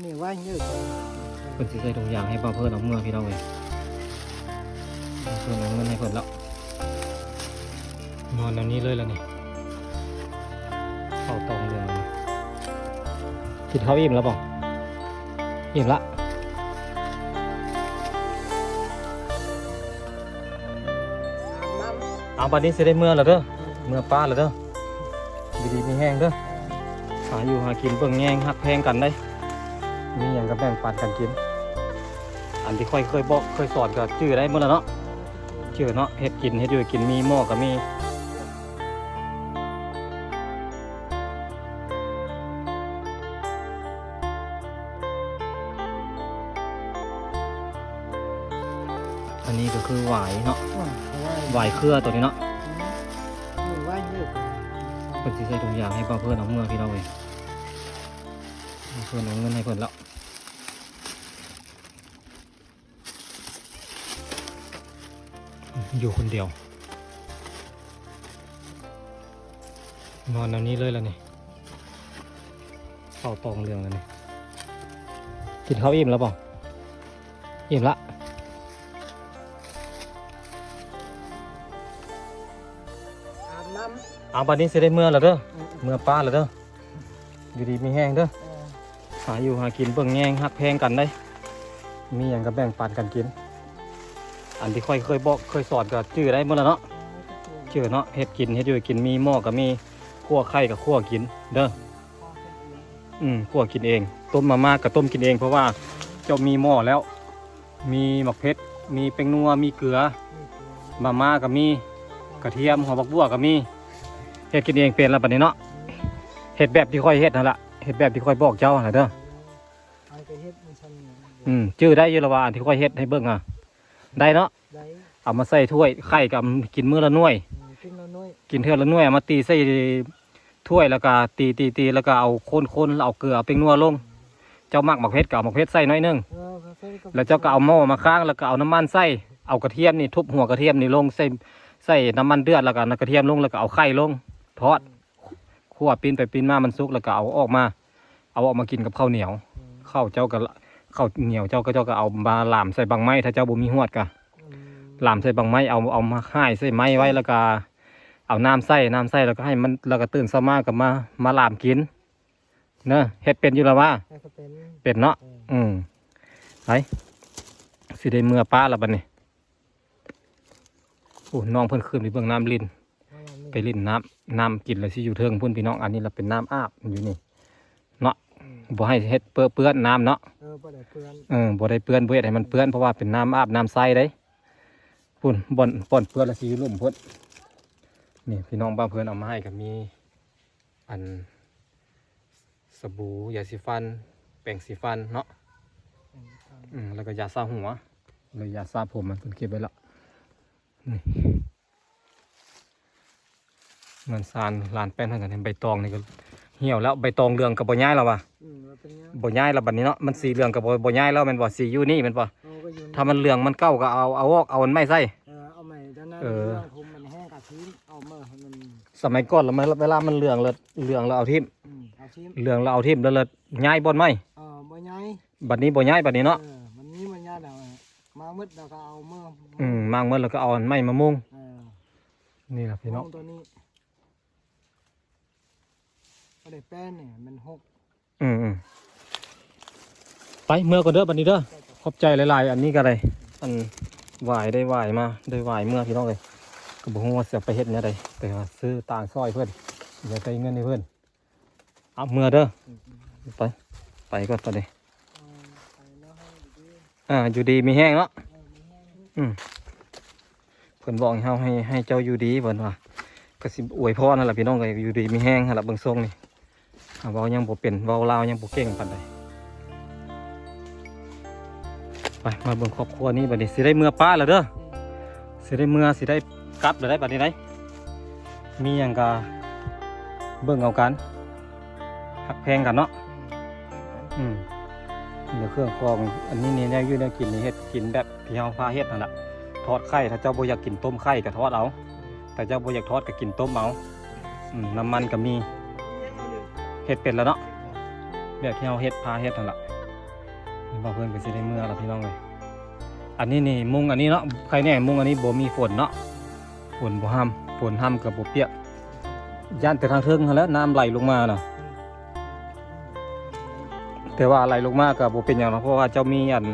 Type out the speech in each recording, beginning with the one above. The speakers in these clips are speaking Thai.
นี่ว่าเยอะกว่าเพิ่นสิใส่ถุงยางให้บ่าวเพิ่อนเอาเมื่อพี่น้องเอ้ยเพิ่อนเอาเงินให้เพิ่นแล้วนอนแบบนี้เลยแล้วนี่เข้าตองเรืองเลยกินข้าวอิ่มแล้วบ่อิ่มละเอาบัดนี้เสิได้เมื่อแล้วเด้อเมื่อป้าแล้วเด้อดีๆมีแห้งเด้อหาอยู่หากินเบิ่งแยงหักแพงกันได้ มีหยังก็แบ่งปันกันกิน อันที่ค่อยเคยบอกเคยสอนก็ชื่อได้หมดแล้วเนาะชื่อเนาะเฮ็ดกินเฮ็ดอยู่กินมีหม้อก็มีอันนี้ก็คือหวายเนาะอ่าเพราะว่าหวายเครือตัวนี้เนาะนี่ว่าเยอะกว่าเพิ่นสิใส่ถุงยางให้บ่าวเพิ่นเอาเมื่อพี่น้องเว้ยเพิ่นเอาเงินให้เพิ่นแล้ว อยู่คนเดียว นอนแนวนี้เลยแล้วนี่เข้าตองเรืองแล้วนี่กินข้าวอิ่มแล้วเปล่าอิ่มละอาบน้เอาบัดนี้สิได้เมื่อแล้วเด้อำเมื่อป้าแล้วเด้ออยู่ดีมีแห้งเด้อเออหาอยู่หากินเบิ่งแย่งหักแพงกันได้ มีอย่างก็แบ่งปันกันกิน อันที่ค่อยเคยบอกเคยสอนก็ชื่อได้หมดแล้วเนาะชื่อเนาะเฮ็ดกินเฮ็ดอยู่กินมีหม้อก็มีคั่วไข่กับคั่วกิน เด้ออืมคั่วกินเอง ต้มมาม่าก็ต้มกินเอง เพราะว่าเจ้ามีหม้อแล้ว มีหมักเพชรมีแป้งนัวมีเกลือมาม่าก็มีกระเทียมหอมบักบัวก็มีเฮ็ดกินเองเป็นแล้วบัดนี้เนาะเฮ็ดแบบที่ค่อยเฮ็ดนั่นล่ะเฮ็ดแบบที่ค่อยบอกเจ้าหั่นล่ะเด้อเอาไปเฮ็ดมันชันเนี่ยอืมชื่อได้อยี่ละว่าอันที่ค่อยเฮ็ดให้เบิ่งอะ ได้เนาะได้เอามาใส่ถ้วยไข่กับกินมื้อละหน่วย อืมกินแล้วน้อยกินเทื่อละหน่วยเอามาตีใส่ถ้วยแล้วก็ตีตีตีแล้วก็เอาคนคนๆเอาเกลือเอาเป็งนัวลง เจ้ามักหมักเพชรก็เอาหมักเพชรใส่หน้อยหนึง เออค่อยๆแล้วเจ้าก็เอาหม้อมาข้างแล้วก็เอาน้ำมันใส่เอากระเทียมนี่ทุบหัวกระเทียมนี่ลงใส่ใส่น้ำมันเดือดแล้วก็เอากระเทียมลงแล้วก็เอาไข่ลง ทอดคั่วปิ้นไปปิ้นมามันสุกแล้วก็เอาออกมา เอาออกมากินกับข้าวเหนียวอืมข้าวเจ้าก็ ข้าวเหนียวเจ้าก็เจ้าก็เอามาหลามใส่บางไม้ถ้าเจ้าบ่มีหวดก็อืมหลามใส่บางไม้เอาเอามาค่ายใส่ไม้ไว้แล้วก็ เอาน้ำใส่น้ำใส่แล้วก็ให้มันแล้วก็ตื่นสมากับมามาหลามกิน เนอะเฮ็ดเป็นอยู่แล้วว่าแล้วก็เป็นเป็ดเนาะเอออืมไปสิได้เมื่อป้าแล้วบัดนี้โอ้น้องเพิ่นขึ้นไปเบื้องน้ำลินเอาอันนี้ไปลินน้ำน้ำกินแล้วสิอยู่เทิงพุ่นพี่น้องอันนี้เราเป็นน้ำอาบอยู่นี่เนาะอืม บ่ให้เฮ็ดเปื้อนเปื้อนน้ำเนาะเออบ่ได้เปื้อนเออบ่ได้เปื้อนบ่เฮ็ดให้มันเปื้อนเพราะว่าเป็นน้ำอาบน้ำใสได้พุ่นบ่อนป่อนเปื้อนแล้วสิอยู่ลุ่มพุ่นนี่พี่น้องบ้านเพื่อนเอามาให้ก็มี อันสบู่ยาสีฟัน แปรงสีฟันเนาะอืมครับอืมแล้วก็ยาซาหัวเลยยาซาผมมันเพิ่นเก็บไว้และนี่เงินซานลานแป้นเท่ากันเห็นใบตองนี่ก็ เหี่ยวแล้วใบตองเหลืองกับบ่ย้ายแล้วว่ะอืมแล้วเป็นยังบ่ย้ายแล้วบัดนี้เนาะมันสีเหลืองกับบ่บ่ย้ายแล้วแมันบ่สีอยู่นี่แมันบ่เอาก็อยู่ถ้ามันเหลืองมันเก้าก็เอาเอาออกเอามันไม่ใส่ เออเอาใหม่ด้านหน้าเออ เรื่องคุมมันแห้งกะทิเอามาให้มันสมัยก่อนแล้วมันเวลามันเหลืองแล้วเหลืองแล้วเอาทิ่มอืมเอาชิมเหลืองแล้วเอาทิ่มแล้วเลยย้ายบ่อนไม้เออบ่ใหญ่บัดนี้บ่ย้ายบัดนี้เนาะเออมันนี้มันยาแล้วมามืดแล้วก็เอามืออืมมางเมื่อแล้วก็เอาอันไม้มามุงเออนี่ล่ะพี่น้องมุตัวนี้ บ่ได้แป้นเนี่ยมันหกอืมอืมไปเมื่อก่อนเด้อบัดนี้เด้อขอบใจหลายๆ อันนี้ก็เลยอันหวายได้หวายมาได้หวายเมื่อพี่น้องเลยก็บอกว่าเสียไปเฮ็ดเนี่ยใดแต่ว่าซื้อต่างซอยเพื่อนเดี๋ยวใช้เงินให้เพื่อนเอาเมื่อเด้อไปไปก่อนตอนนี้เอาไปแล้วให้ดีอ่าอยู่ดีมีแห้งเนาะเออมีแห้งอืมเพิ่นบอกให้เฮาให้ให้เจ้าอยู่ดีเพิ่นว่าก็สิอวยพรนั่นแหละพี่น้องก็อยู่ดีมีแห้งหั่นล่ะเบิ่งทรงนี่อ่า เว้ายังบ่เป็นเว้าลาวยังบ่เก่งปานใดไปมาเบิ่งครอบครัวนี้บัดนี้สิได้เมื่อป้าแล้วเด้อสิได้เมื่อสิได้กลับหรือได้บัดนี้ได้มีอย่างกะเบิ่งเอากันหักแพงกันเนาะอืมเดี๋ยวเครื่องกรองอันนี้นี่แนวอยู่แนวกินนี่เฮ็ดกินแบบที่เฮาพาเฮ็ดนั่นแหละทอดไข่ถ้าเจ้าบ่อยากกินต้มไข่ก็ทอดเอาแต่เจ้าบ่อยากทอดก็กินต้มเอาอืมน้ำมันก็มี เฮ็ดเป็นแล้วเนาะแบบที่เฮาเฮ็ดพาเฮ็ดนั่นแหละเบ่เพิ่อนก็สิได้เมื่อแล้วพี่น้องเลยอันนี้นี่มุงอันนี้เนาะใครแน่มุงอันนี้บ่มีฝนเนาะฝนบ่ห้ามฝนห้ามกับบ่เปียกย่านแต่ทางเทิงหั้นแล้วน้ำไหลลงมาเน่ะแต่ว่าไหลลงมาก็บ่เป็นหยังเนาะเพราะว่าเจ้ามีอัน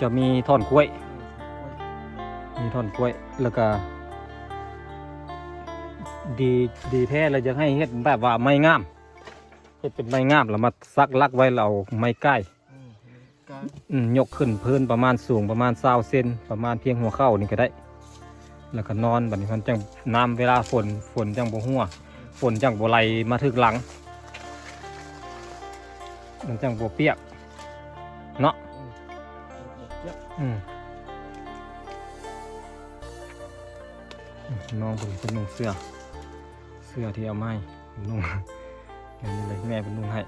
จะมีท่อนกล้วย มีท่อนกล้วยแล้วก็ดีดีแท้เลยจะให้เฮ็ดแบบว่าไม้งาม เฮ็ดเป็นไม้งามแล้วมาซักลักไว้เราไม้ใกล้อืมการอืมยกขึ้นพื้นประมาณสูงประมาณ20เซนประมาณเพียงหัวเข่านี่ก็ได้ แล้วก็นอนบัดนี้มันจังน้ำเวลาฝนฝนจังบ่หัวฝนจังบ่ไหลมาถึกหลัง มันจังบ่เปียกเนาะเจ็บอืมน้องคนนี้เป็นนุ่งเสื้อ เสื้อที่เอามาให้นุ่งอย่าง นี่เลยแม่เป็นนุ่งให้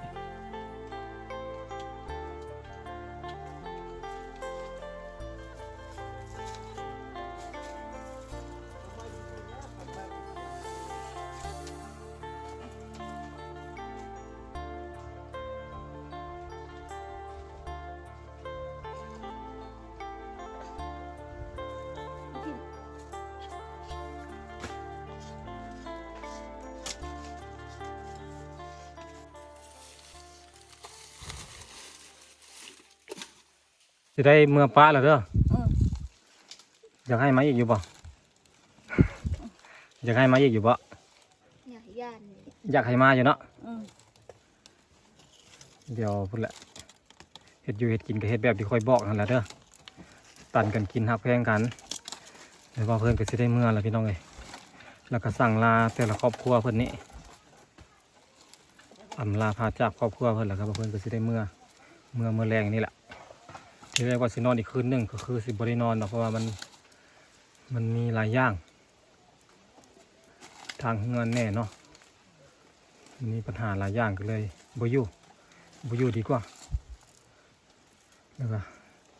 จะได้เมื่อป้าแล้วเด้อเอออยากให้มาอีกอยู่บ่อยากให้มาอีกอยู่บ่อย่าย่านเลยอยากให้มาอยู่เนาะอืมเดี๋ยวพุ่นแหละเฮ็ดอยู่เฮ็ดกินก็เฮ็ดแบบที่ค่อยบอกนั่นแหละเด้อตันกันกินหักแพงกันเดี๋ยวว่าเพิ่นก็สิได้เมื่อแล้วพี่น้องเอ้ยแล้วก็สั่งลาแต่ละครอบครัวเพิ่นนี่อำลาพาจากครอบครัวเพิ่นแล้วครับว่าเพิ่นก็สิได้เมื่อเมื่อเมื่อแรงนี่แหละ ทีแรกว่าสินอนอีกคืนหนึงก็คือสิบ่ได้นอนเนาะเพราะว่ามันมันมีหลายอย่าง ทางเงินแน่เนาะมีปัญหาหลายอย่างก็เลยบ่อยู่บ่อยู่ดีกว่าแล้วก็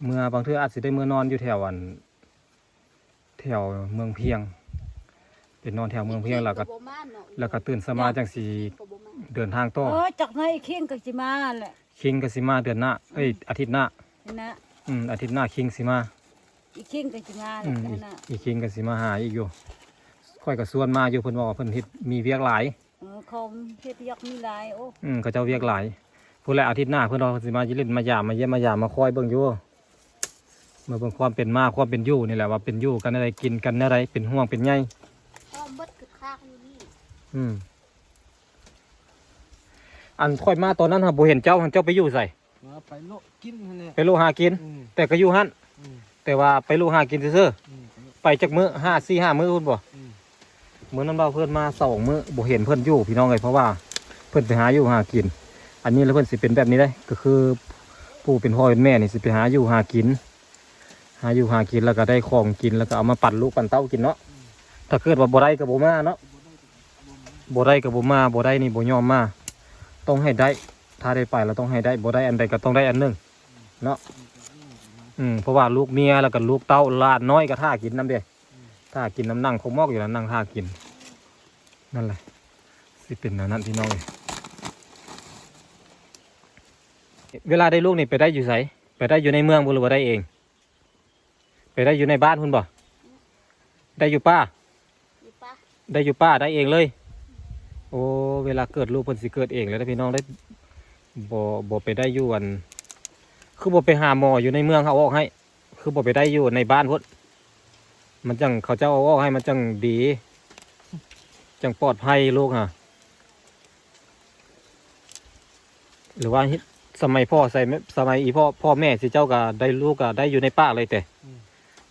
เมื่อบางเทื่ออาจสิได้เมื่อนอนอยู่แถวอันแถวเมืองเพียง เป็นนอนแถวเมืองเพียงแล้วก็บ่มาเนาะแล้วก็ตื่นสมาจังสีก็บ่มาเดินทางต่อเออจากไหนเข่งก็สิมาแหละคิงก็สิมาเดือนหน้าเอ้ยอาทิตย์หน้าเห็นนะ อืมอาทิตย์หน้าคิงสิมาอีเข่งก็สิมาแหอืละมนั่อีนน่ะอีคิงก็สิมาหาอีกอยู่ค่อยก็ส่วนมาอยู่เพิ่นบอกว่าเพิ่นเฮ็ดมีเวียกหลาย เออเขาเฮ็ดยักมีหลายโอ้อืมเขาเจ้าเวียกหลายผู้แลอาทิตย์หน้าเพื่อนเราสิมายิลินมายามมาเยี่ยมมายามมาคอยเบิ่งอยู่มาเบิ่งความเป็นมาความเป็นอยู่นี่แหละว่าเป็นอยู่กันอะไรกินกันอะไรเป็นห่วงเป็นใยพ่อเบิดคือข้างอยู่นี่อืมอันค่อยมาตอนนั้นฮะบ่เห็นเจ้าหันเจ้าไปอยู่ใส่ มาไปโลกกินนั่นแหละไปลูกหากิน อืมแต่ก็อยู่หันอืมแต่ว่าไปลูกหากินซื่ออืมๆไปจากมื้อห้าสี่ห้ามื้อพุ่นบ่ อืมมื้อนั้นเราเพิ่นมาสองมื้อบ่เห็นเพิ่นอยู่พี่น้องเลยเพราะว่าเพิ่นไปหาอยู่หากิน อันนี้แล้วเพิ่นสิเป็นแบบนี้ได้ ก็คือผู้เป็นพ่อเป็นแม่นี่สิไปหาอยู่หากิน หาอยู่หากินแล้วก็ได้ของกินแล้วก็เอามาปั่นลูกปั่นเต้ากินเนาะถ้าเกิดว่าบ่ได้ก็บ่มาเนาะบ่ได้ก็บ่มาบ่ได้นี่บ่ยอมมาต้องให้ได้ ถ้าได้ไปเราต้องให้ได้บ่ได้อันใดก็ต้องได้อันหนึงเนาะอืมเพราะว่าลูกเมียแล้วก็ลูกเต้าหลานน้อยก็ท่ากินน้ำเด้ท่ากินน้ำนั่งคงมอกอยู่แล้วนั่งท่ากิน นั่นแหละสิเป็นแนวนั้นพี่น้องเอ้ยเวลาได้ลูกนี่ไปได้อยู่ไสไปได้อยู่ในเมืองบ่หรือว่าได้เอง ไปได้อยู่ในบ้านคุณบ่ได้อยู่ป้าอยู่ปะได้อยู่ป้าได้เองเลย โอ้เวลาเกิดลูกเพิ่นสิเกิดเองแล้วนะพี่น้องได้ บ่บ่ไปได้อยู่อัน คือบ่ไปหาหมออยู่ในเมืองเขาเอาออกให้ คือบ่ไปได้อยู่ในบ้านพุ่นมันจังเขาเจ้าเอาออกให้มันจังดี จังปลอดภัยลูกฮะหรือว่าสมัยพ่อใส่แม่สมัยอีพ่อพ่อแม่สิเจ้าก็ได้ลูกก็ได้อยู่ในป้าเลยแต่อืม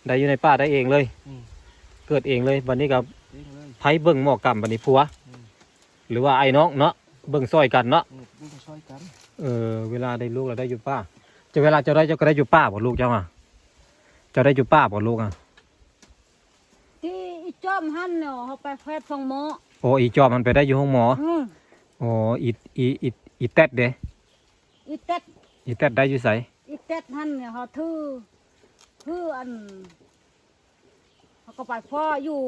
ได้อยู่ในป้าได้เองเลยอืมเกิดเองเลยวันนี้กับเองเลยไผเบิ่งหมอกรรมบันนี้ผัวอืมหรือว่าไอ้น้องเนาะ เบิ่งซอยกันเนาะอืมมันก็ช่วยกันเออเวลาได้ลูกเราได้อยู่ป้าจะเวลาเจะได้เจ้าก็ได้อยู่ป้าบ่ลูกเจ้าอะเจะได้อยู่ป้าบ่ลูกอะที่อีจอมหั่นเนาะเฮาไปแพทย์ฟังหมอโอ้อีจอบมันไปได้อยู่ห้องหมออืมโอ้อีอีอีอีแตดเด้อีเต็ดอีแตดได้อยู่ไสอีเต็ดหั่นเนี่ยเฮาถือถืออันเฮาก็ไปพ่ออยู่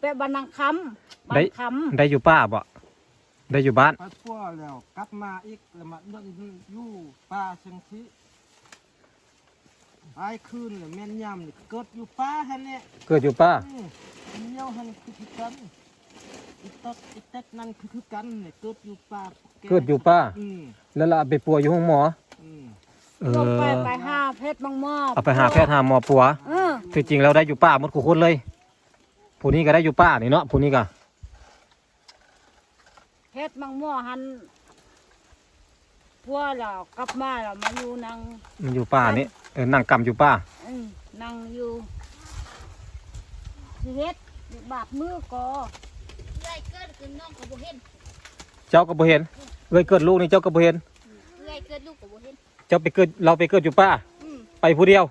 แปะบ้านนางคำบ้านคำได้อยู่ป้าบ่ ได้อยู่บ้าน ไปพัวแล้วกลับมาอีกแล้วมาเดินอยู่ป่าเชิงทิไอ้คืนเนี่ยแม่นยำนี่เกิดอยู่ป่าฮะเนี่ยเกิดอยู่ป้าอืมอันเดียวหันคือคือกันอีตักอีตักนั่นคือคือกันเนี่ยเกิดอยู่ป่าแเกิดอยู่ป้าอืมแล้วเราเอาไปปัวอยู่ห้องหมอ อืมเอลงไปอ ไปหาเพชรมังมอบเอาไปหาแพทย์หาหมอปัว เออที่จริงแล้วได้อยู่ป้าหมดทุกคนเลย ผู้นี้ก็ได้อยู่ป้านี่เนาะ ผู้นี้ก็ เพชรมังมอหันพัวแล้วกลับมาแล้วมาอยู่นางมันอยู่ป้านี่เออนั่งกำอยู่ป้าอืมนั่งอยู่สิเฮ็ดบาดมือก็เอื้อยเกิดคือน้องก็บ่เห็นเจ้าก็บ่เห็นเอ้ยเกิดลูกนี่เจ้าก็บ่เห็นเอื้อยเกิดลูกก็บ่เห็นเจ้าไปเกิดเราไปเกิดอยู่ป้าอืมไปผู้เดียว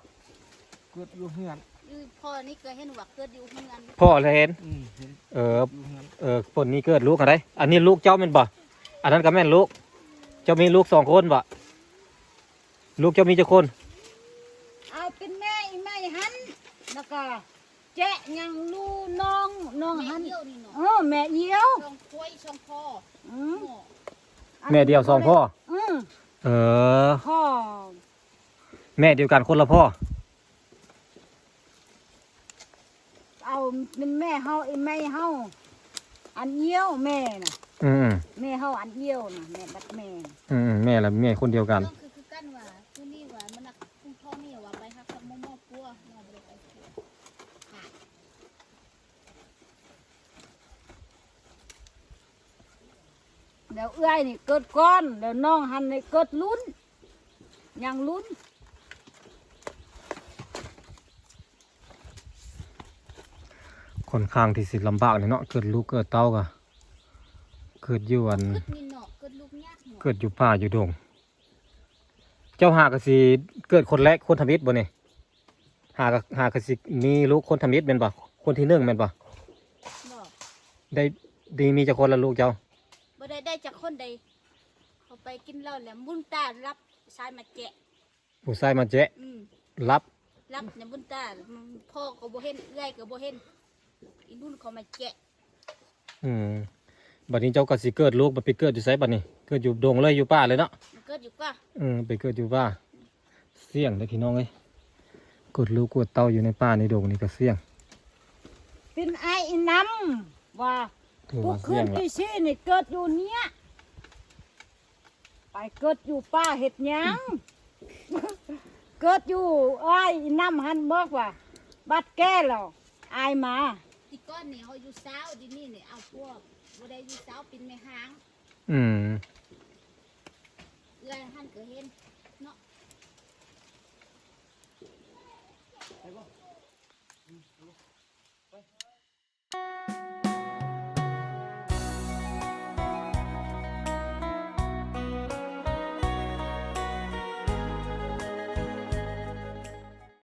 เกิดอยู่เฮือน อยู่พ่อนี่เคยเห็นว่าเกิดอยู่เฮือนพ่อเลยเห็น อืมเห็นเออ อยู่เฮือนเออคนนี้เกิดลูกอะไรอันนี้ลูกเจ้าแม่นบ่ อันนั้นก็แม่นลูก เจ้ามีลูกสองคนบ่ ลูกเจ้ามีเจ้าคน เอาเป็นแม่อีแม่หันแล้วก็แจ๊ะยังลูน้องน้องแม่หันเดียวนี่เนาะเออแม่เอี้ยวช่องควยช่องพ่ออืมหม้อแม่เดียวสองพ่อ อืมเออ พ่อแม่เดียวกันคนละพ่อ เอาเป็นแม่เฮาไอ้แม่เฮาอันเอี้ยวแม่น่ะอืมแม่เฮาอันเอี้ยวน่ะแม่บัดแม่อืมแม่ละแม่คนเดียวกันน้องคือคือกันว่าผู้นี่ว่ามันนักคุณพ่อนี่ว่าไปฮักกับหมอหมอปัวน้องบ่ได้ไปปัวค่ะเดี๋ยวเอื้อยนี่เกิดก้อนเดี๋ยวน้องหันนี่เกิดลุ้นยังลุ้น ค่อนข้างที่สิลำบากเลยเนาะเกิดลูกเกิดเต้าก็เกิดอยู่อันเกิดนี่เนาะเกิดลูกยากเนาะเกิดอยู่ป่าอยู่ดง เจ้าหากสิเกิดคนแรกคนทำอิฐบ่เนี่ยหากหากสิมีลูกคนทำอิฐเป็นบ่คนที่หนึ่งเป็นบ่เนาะได้ดีมีเจ้าคนละลูกเจ้าบ่ได้ได้จากคนใดเขาไปกินเหล้าแล้วบุญตารับชายมาแจกผู้ชายมาแจ๊ะอืมรับรับเนี่ยบุญตาพ่อก็บ่เห็นเอื้อยก็บ่เห็น อีนุ่นเขามาแจกอืมบัดนี้เจ้าก็สิเกิดลูกบัดไปเกิดอยู่ไสบัดนี้เกิดอยู่ดงเลยอยู่ป่าเลยเนาะมันเกิดอยู่ก็อืมไปเกิดอยู่ป่าเสี่ยงเด้อพี่น้องเอ้ยกดลูกกดเต้าอยู่ในป่าในดงนี่ก็เสี่ยงเป็นไอ้อีน้ำว่าถือพวว่ากขึ้เสี่ยนงละที่ซี่นี่เกิดอยู่เนี้ยไปเกิดอยู่ป้าเห็ดหยังเกิดอยู่ไอ้อีน้ำหันบอกว่า บัดแก้แล้วอายมา ที่ก้อนนี่เขาอยู่สาวดินี่นี่เอาพวกบ่ได้อยู่สาวเป็นแม่หางอืม เอื้อยหันก็เห็น